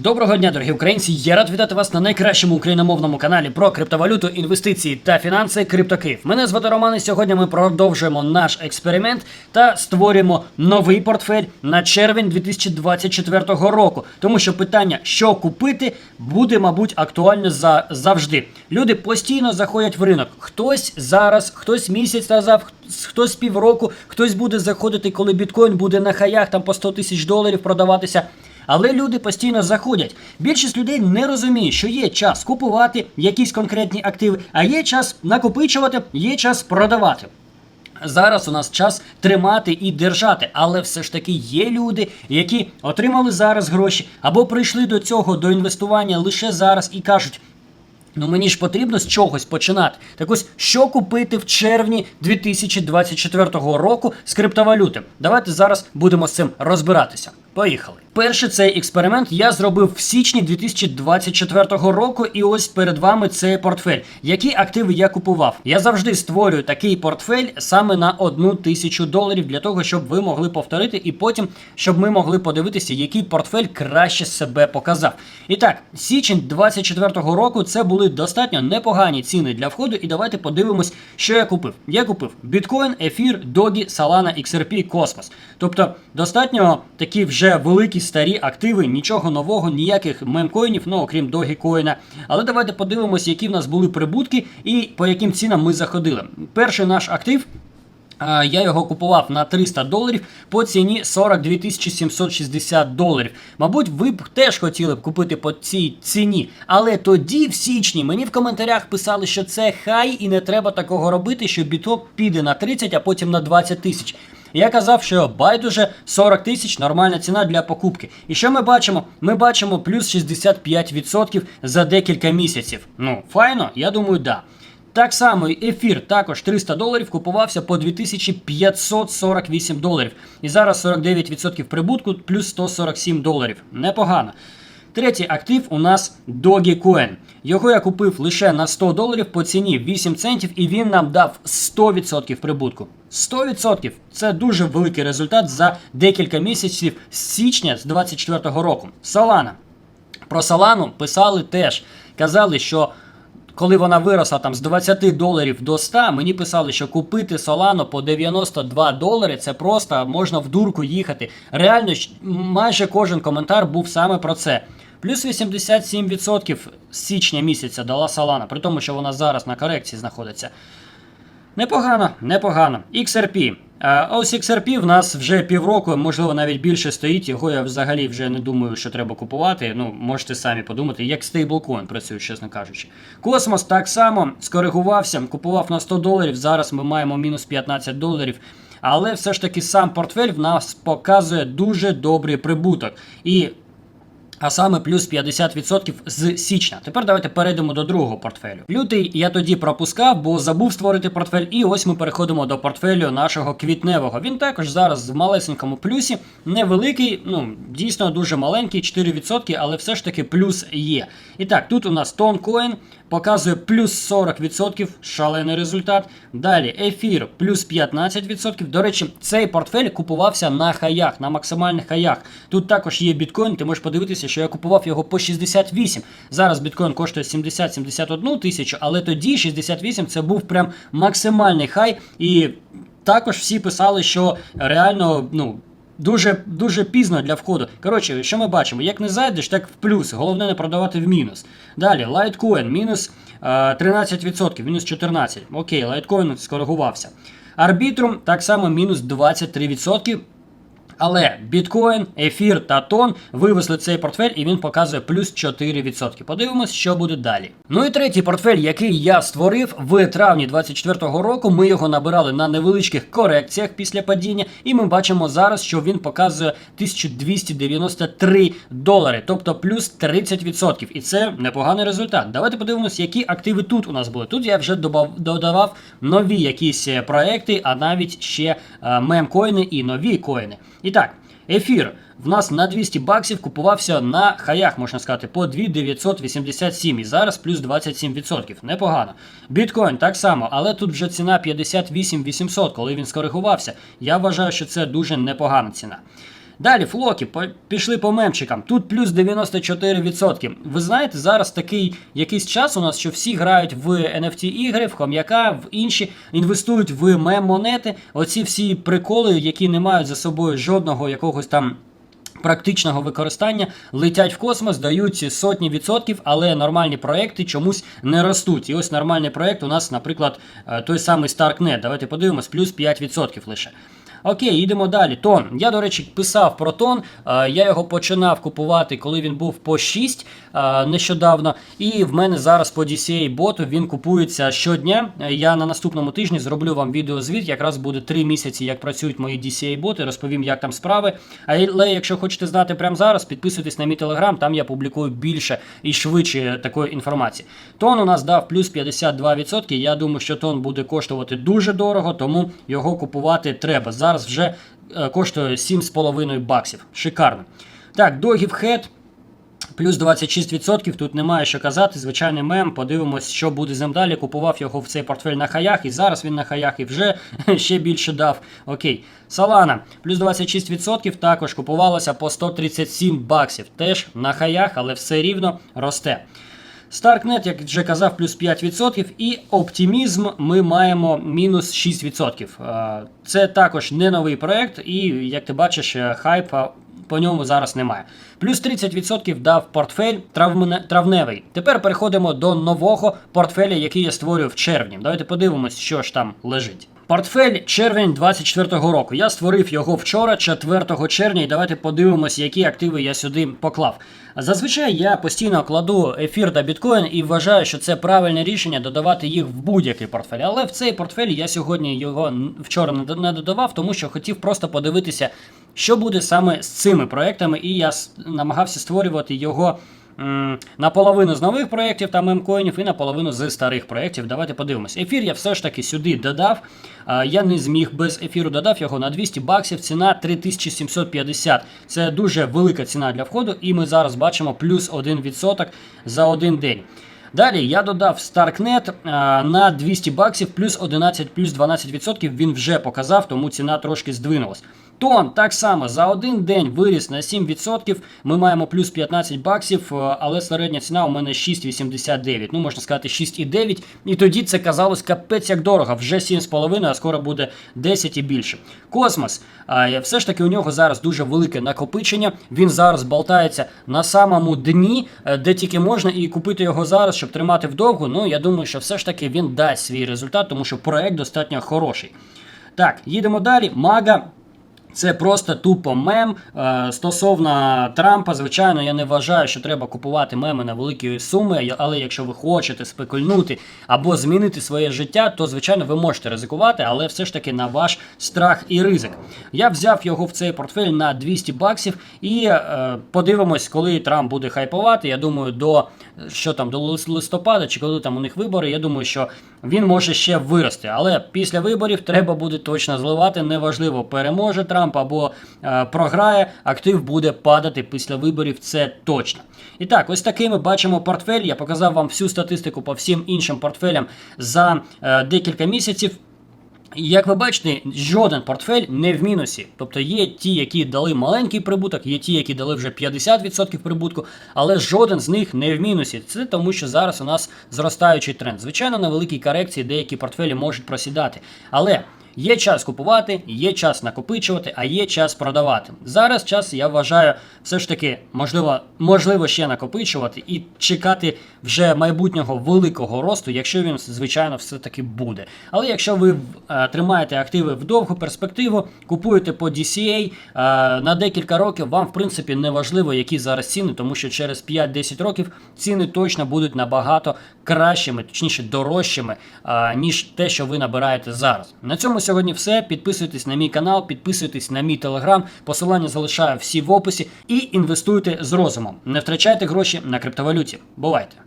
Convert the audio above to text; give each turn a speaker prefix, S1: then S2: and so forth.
S1: Доброго дня, дорогі українці! Я рад вітати вас на найкращому україномовному каналі про криптовалюту, інвестиції та фінанси Криптокиїв. Мене звати Роман, і сьогодні ми продовжуємо наш експеримент та створюємо новий портфель на червень 2024 року. Тому що питання, що купити, буде, мабуть, актуальне за завжди. Люди постійно заходять в ринок. Хтось зараз, хтось місяць назад, хтось півроку, хтось буде заходити, коли біткоін буде на хаях там по 100 тисяч доларів продаватися. Але люди постійно заходять. Більшість людей не розуміє, що є час купувати якісь конкретні активи, а є час накопичувати, є час продавати. Зараз у нас час тримати і держати, але все ж таки є люди, які отримали зараз гроші або прийшли до цього до інвестування лише зараз і кажуть. Ну мені ж потрібно з чогось починати. Так ось, що купити в червні 2024 року з криптовалюти? Давайте зараз будемо з цим розбиратися. Поїхали. Перший цей експеримент я зробив в січні 2024 року, і ось перед вами цей портфель. Які активи я купував? Я завжди створюю такий портфель саме на одну тисячу доларів для того, щоб ви могли повторити, і потім щоб ми могли подивитися, який портфель краще себе показав. І так, січень 2024 року це були достатньо непогані ціни для входу. І давайте подивимось, що я купив. Я купив біткоін, ефір, догі, Solana, XRP, Космос. Тобто достатньо такі вже великі старі активи, нічого нового, ніяких мемкоїнів, ну окрім Dogecoin. Але давайте подивимось, які в нас були прибутки і по яким цінам ми заходили. Перший наш актив. Я його купував на 300 доларів по ціні 42 760 доларів. Мабуть, ви б теж хотіли б купити по цій ціні. Але тоді, в січні, мені в коментарях писали, що це хай і не треба такого робити, що біток піде на 30, а потім на 20 тисяч. Я казав, що байдуже 40 тисяч нормальна ціна для покупки. І що ми бачимо? Ми бачимо плюс 65% за декілька місяців. Ну, файно, я думаю, да. Так само і ефір також 300 доларів купувався по 2548 доларів. І зараз 49% прибутку плюс 147 доларів. Непогано. Третій актив у нас Dogecoin. Його я купив лише на 100 доларів по ціні 8 центів, і він нам дав 100% прибутку. 100% це дуже великий результат за декілька місяців з січня з 2024 року. Solana. Про Solana писали теж. Казали, що коли вона виросла там з 20 доларів до 100, мені писали, що купити Solano по 92 долари це просто можна в дурку їхати. Реально, майже кожен коментар був саме про це. Плюс 87% з січня місяця дала Solana, при тому, що вона зараз на корекції знаходиться. Непогано, непогано. XRP. Ось XRP в нас вже півроку, можливо, навіть більше стоїть. Його я взагалі вже не думаю, що треба купувати. Ну, можете самі подумати, як стейблкоін працює, чесно кажучи. Космос так само скоригувався, купував на 100 доларів. Зараз ми маємо мінус 15 доларів. Але все ж таки сам портфель в нас показує дуже добрий прибуток. І а саме плюс 50% з січня. Тепер давайте перейдемо до другого портфелю. Лютий я тоді пропускав, бо забув створити портфель. І ось ми переходимо до портфелю нашого квітневого. Він також зараз в малесенькому плюсі, невеликий, ну дійсно дуже маленький, 4%, але все ж таки плюс є. І так, тут у нас Toncoin показує плюс 40%, шалений результат. Далі ефір плюс 15%. До речі, цей портфель купувався на хаях, на максимальних хаях. Тут також є біткоін, ти можеш подивитися, що я купував його по 68. Зараз біткоін коштує 70-71 тисячу, але тоді 68 це був прям максимальний хай. І також всі писали, що реально, ну. Дуже дуже пізно для входу. Коротше, що ми бачимо? Як не зайдеш, так в плюс. Головне не продавати в мінус. Далі, Litecoin мінус е, 13%, мінус 14%. Окей, Litecoin скоригувався. Арбітрум так само мінус 23%. Але біткоін, ефір та тон вивезли цей портфель, і він показує плюс 4%. Подивимось, що буде далі. Ну і третій портфель, який я створив в травні 2024 року. Ми його набирали на невеличких корекціях після падіння, і ми бачимо зараз, що він показує 1293 долари, тобто плюс 30%. І це непоганий результат. Давайте подивимось, які активи тут у нас були. Тут я вже додавав нові якісь е, проекти, а навіть ще е, мемкоїни і нові коїни. І так, ефір в нас на 200 баксів купувався на хаях, можна сказати, по 2987 і зараз плюс 27%. Непогано. Біткоін так само, але тут вже ціна 58 800, коли він скоригувався. Я вважаю, що це дуже непогана ціна. Далі флоки пішли по мемчикам. Тут плюс 94%. Ви знаєте, зараз такий якийсь час у нас, що всі грають в NFT ігри, в хом'яка, в інші, інвестують в мем-монети. Оці всі приколи, які не мають за собою жодного якогось там. Практичного використання летять в космос, дають сотні відсотків, але нормальні проекти чомусь не ростуть. І ось нормальний проект у нас, наприклад, е, той самий StarkNet. Давайте подивимось, плюс 5% лише. Окей, йдемо далі. Тон. Я, до речі, писав про тон. Е, Я його починав купувати, коли він був по 6 е, нещодавно. І в мене зараз по DCA боту він купується щодня. Е, Я на наступному тижні зроблю вам відеозвіт. Якраз буде 3 місяці, як працюють мої DCA боти. Розповім, як там справи. Але якщо хочете знати прямо зараз, підписуйтесь на мій телеграм, там я публікую більше і швидше такої інформації. Тон у нас дав плюс 52%. Я думаю, що тон буде коштувати дуже дорого, тому його купувати треба. Зараз вже е, коштує 7,5 баксів. Шикарно. Так, Doggy Head. Плюс 26%, тут немає що казати. Звичайний мем. Подивимось, що буде з ним далі. Купував його в цей портфель на хаях, і зараз він на хаях і вже ще більше дав. Окей. Солана, плюс 26%, також купувалося по 137 баксів. Теж на хаях, але все рівно росте. Starknet, як вже казав, плюс 5%, і оптимізм ми маємо мінус 6%. Е, Це також не новий проект, і як ти бачиш, хайпа по ньому зараз немає. Плюс 30% дав портфель травневий. Тепер переходимо до нового портфеля, який я створюю в червні. Давайте подивимось, що ж там лежить. Портфель червень 24-го року. Я створив його вчора, 4 червня, і давайте подивимось, які активи я сюди поклав. Зазвичай я постійно кладу ефір та біткоін і вважаю, що це правильне рішення додавати їх в будь-який портфель. Але в цей портфель я сьогодні його вчора не додавав, тому що хотів просто подивитися, що буде саме з цими проектами, і я намагався створювати його. Наполовину з нових проєктів та мемкоїнів і наполовину з старих проєктів. Давайте подивимось. Ефір я все ж таки сюди додав. Я не зміг без ефіру додав його на 200 баксів. Ціна 3750. Це дуже велика ціна для входу, і ми зараз бачимо плюс 1% за один день. Далі я додав Starknet на 200 баксів плюс 11 плюс 12% він вже показав, тому ціна трошки здвинулась. Тон так само за один день виріс на 7%. Ми маємо плюс 15 баксів, е, але середня ціна у мене 6,89. Ну, можна сказати, 6,9. І тоді це казалось капець як дорого. Вже 7,5, а скоро буде 10 і більше. Космос. Все ж таки у нього зараз дуже велике накопичення. Він зараз болтається на самому дні, е, де тільки можна, і купити його зараз, щоб тримати вдовго. Ну, я думаю, що все ж таки він дасть свій результат, тому що проект достатньо хороший. Так, їдемо далі. Мага. Це просто тупо мем. Е, Стосовно Трампа, звичайно, я не вважаю, що треба купувати меми на великі суми, але якщо ви хочете спекульнути або змінити своє життя, то звичайно ви можете ризикувати, але все ж таки на ваш страх і ризик. Я взяв його в цей портфель на 200 баксів і е, подивимось, коли Трамп буде хайпувати. Я думаю, до що там до лис- листопада чи коли там у них вибори. Я думаю, що він може ще вирости. Але після виборів треба буде точно зливати. Неважливо, переможе Трамп або е, програє. Актив буде падати після виборів. Це точно. І так, ось такий ми бачимо портфель. Я показав вам всю статистику по всім іншим портфелям за е, декілька місяців. Як ви бачите, жоден портфель не в мінусі. Тобто є ті, які дали маленький прибуток, є ті, які дали вже 50% прибутку, але жоден з них не в мінусі. Це тому, що зараз у нас зростаючий тренд. Звичайно, на великій корекції деякі портфелі можуть просідати. Але є час купувати, є час накопичувати, а є час продавати. Зараз час, я вважаю, все ж таки можливо, можливо ще накопичувати і чекати вже майбутнього великого росту, якщо він, звичайно, все-таки буде. Але якщо ви е, тримаєте активи в довгу перспективу, купуєте по DCA е, на декілька років, вам в принципі не важливо, які зараз ціни, тому що через 5-10 років ціни точно будуть набагато кращими, точніше дорожчими, е, ніж те, що ви набираєте зараз. На цьому сьогодні все. Підписуйтесь на мій канал, підписуйтесь на мій телеграм. Посилання залишаю всі в описі і інвестуйте з розумом. Не втрачайте гроші на криптовалюті. Бувайте!